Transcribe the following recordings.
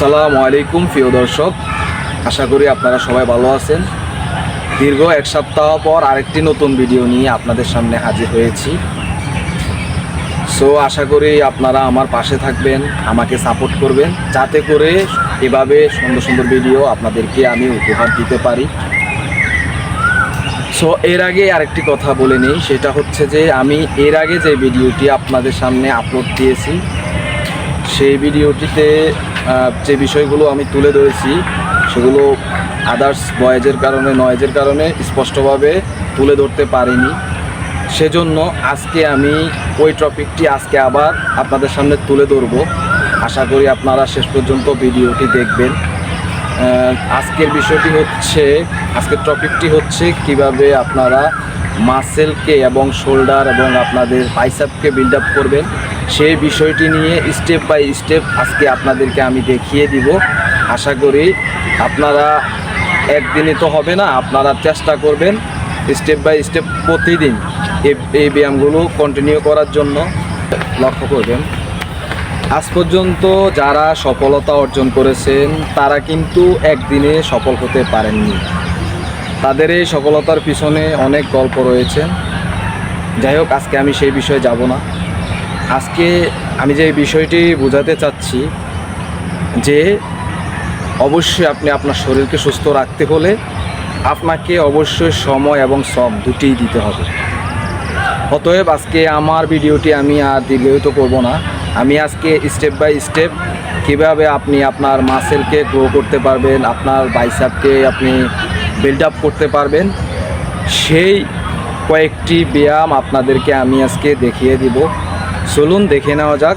আসসালামু আলাইকুম, প্রিয় দর্শক। আশা করি আপনারা সবাই ভালো আছেন। দীর্ঘ এক সপ্তাহ পর আরেকটি নতুন ভিডিও নিয়ে আপনাদের সামনে হাজির হয়েছি। সো আশা করি আপনারা আমার পাশে থাকবেন, আমাকে সাপোর্ট করবেন, যাতে করে এভাবে সুন্দর সুন্দর ভিডিও আপনাদেরকে আমি উপহার দিতে পারি। সো এর আগে আরেকটি কথা বলে নিই, সেটা হচ্ছে যে আমি এর আগে যে ভিডিওটি আপনাদের সামনে আপলোড দিয়েছি, সেই ভিডিওটিতে যে বিষয়গুলো আমি তুলে ধরেছি, সেগুলো আদার্স বয়েজের কারণে নয়েজের কারণে স্পষ্টভাবে তুলে ধরতে পারিনি। সেজন্য আজকে আমি ওই টপিকটি আজকে আবার আপনাদের সামনে তুলে ধরবো। আশা করি আপনারা শেষ পর্যন্ত ভিডিওটি দেখবেন। আজকের বিষয়টি হচ্ছে, আজকের টপিকটি হচ্ছে কীভাবে আপনারা মাসেলকে এবং শোল্ডার এবং আপনাদের বাইসাপকে বিল্ড আপ করবেন। সেই বিষয়টি নিয়ে স্টেপ বাই স্টেপ আজকে আপনাদেরকে আমি দেখিয়ে দিব। আশা করি আপনারা একদিনে তো হবে না, আপনারা চেষ্টা করবেন স্টেপ বাই স্টেপ প্রতিদিন এই- এই ব্যায়ামগুলো কন্টিনিউ করার জন্য। লক্ষ্য করবেন, আজ পর্যন্ত যারা সফলতা অর্জন করেছেন, তারা কিন্তু একদিনে সফল হতে পারেননি। তাদের এই সফলতার পিছনে অনেক গল্প রয়েছে। যাই হোক, আজকে আমি সেই বিষয়ে যাব না। আজকে আমি যে বিষয়টি বোঝাতে চাচ্ছি যে অবশ্যই আপনি আপনার শরীরকে সুস্থ রাখতে হলে আপনাকে অবশ্যই সময় এবং শ্রম দুটিই দিতে হবে। অতএব আজকে আমার ভিডিওটি আমি আর দীর্ঘায়িত করব না। আমি আজকে স্টেপ বাই স্টেপ কীভাবে আপনি আপনার মাসেলকে গ্রো করতে পারবেন, আপনার বাইসাপকে আপনি বিল্ড আপ করতে পারবেন, সেই কয়েকটি ব্যায়াম আপনাদেরকে আমি আজকে দেখিয়ে দিব। চলুন দেখে নেওয়া যাক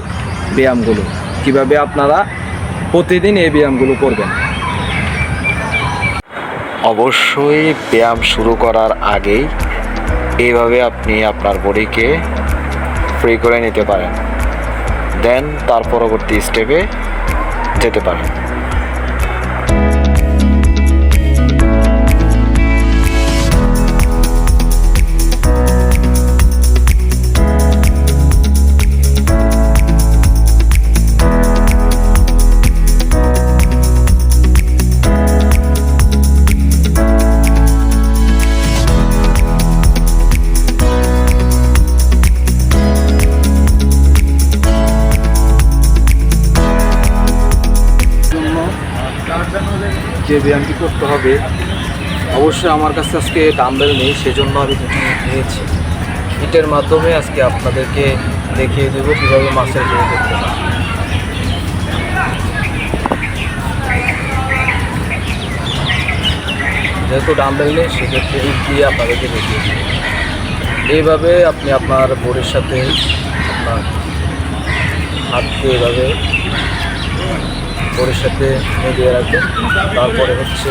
ব্যায়ামগুলো। কীভাবে আপনারা প্রতিদিন এই ব্যায়ামগুলো করবেন। অবশ্যই ব্যায়াম শুরু করার আগেই এইভাবে আপনি আপনার বডিকে ফ্রি করে নিতে পারেন। দেন তার পরবর্তী স্টেপে যেতে পারেন। যে ব্যায়ামটি করতে হবে, অবশ্যই আমার কাছে আজকে ডাম্বেল নেই, সেজন্য আমি নিয়েছি। ইটের মাধ্যমে আজকে আপনাদেরকে দেখিয়ে দেবো কীভাবে মাছের গ্রো করতে হয়। যেহেতু ডাম্বেল নেই, সেক্ষেত্রে ইট দিয়ে আপনাদেরকে দেখিয়ে দেবো এইভাবে আপনি আপনার বোর্ডের সাথে আপনার হাতকে এভাবে বোর্ডের সাথে মিলিয়ে রাখবেন তারপরে হচ্ছে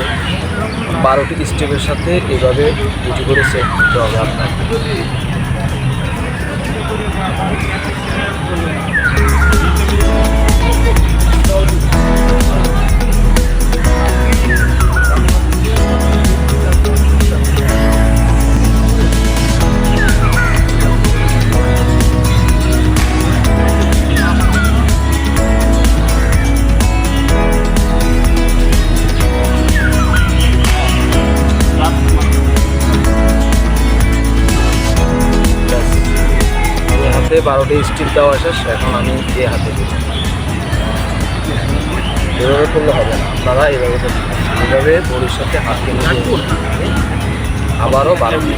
বারোটি স্টেপের সাথে এভাবে দুটি করে সেট করতে হবে আপনার হাতে বারোটি স্টিল দেওয়া শেষ এখন আমি যে হাতে দিব এভাবে করলে হবে না। আপনারা এভাবে। এভাবে বড়ির সাথে হাতকে মিলিয়ে আবারও বারোটি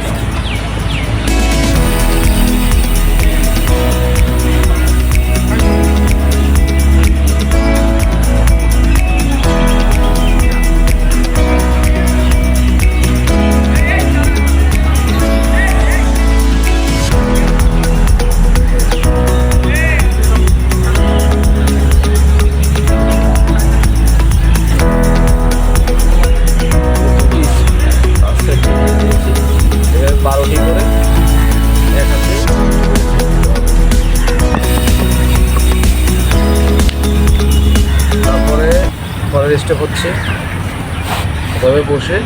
পরের হচ্ছে এভাবে বসে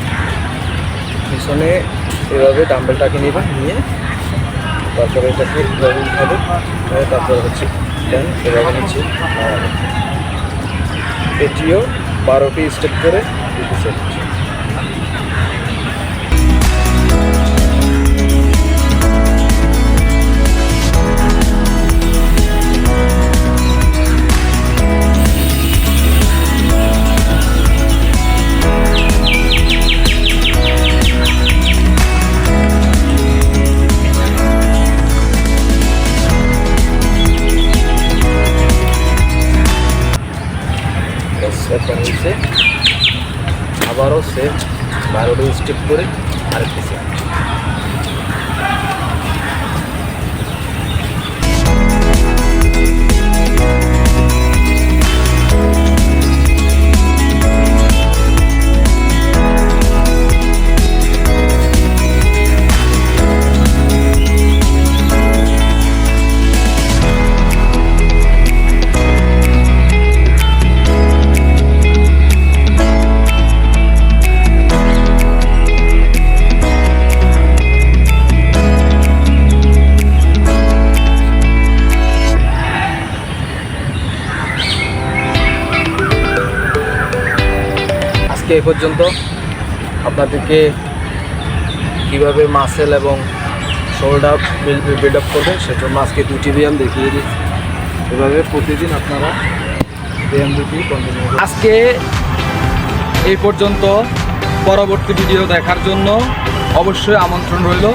পিছনে এভাবে ডাম্বেলটাকে নেবা, নিয়ে তারপরে এটাকে এভাবে উঠাবে তারপরে হচ্ছে ড্যান এভাবে নিচ্ছে। এটিও বারোটি স্টেপ করে দিতে আবারও সেম বারোটি স্টেপ করে আরেকটি সেট আজকে এই পর্যন্ত আপনাদেরকে কীভাবে মাসেল এবং শোল্ডার বিল্ড আপ করবেন সেজন্য আজকে দুটি ব্যায়াম দেখিয়ে দিচ্ছি। এভাবে প্রতিদিন আপনারা ব্যায়াম দুটি কন্টিনিউ আজকে এই পর্যন্ত। পরবর্তী ভিডিও দেখার জন্য অবশ্যই আমন্ত্রণ রইল।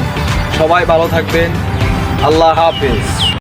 সবাই ভালো থাকবেন। আল্লাহ হাফেজ।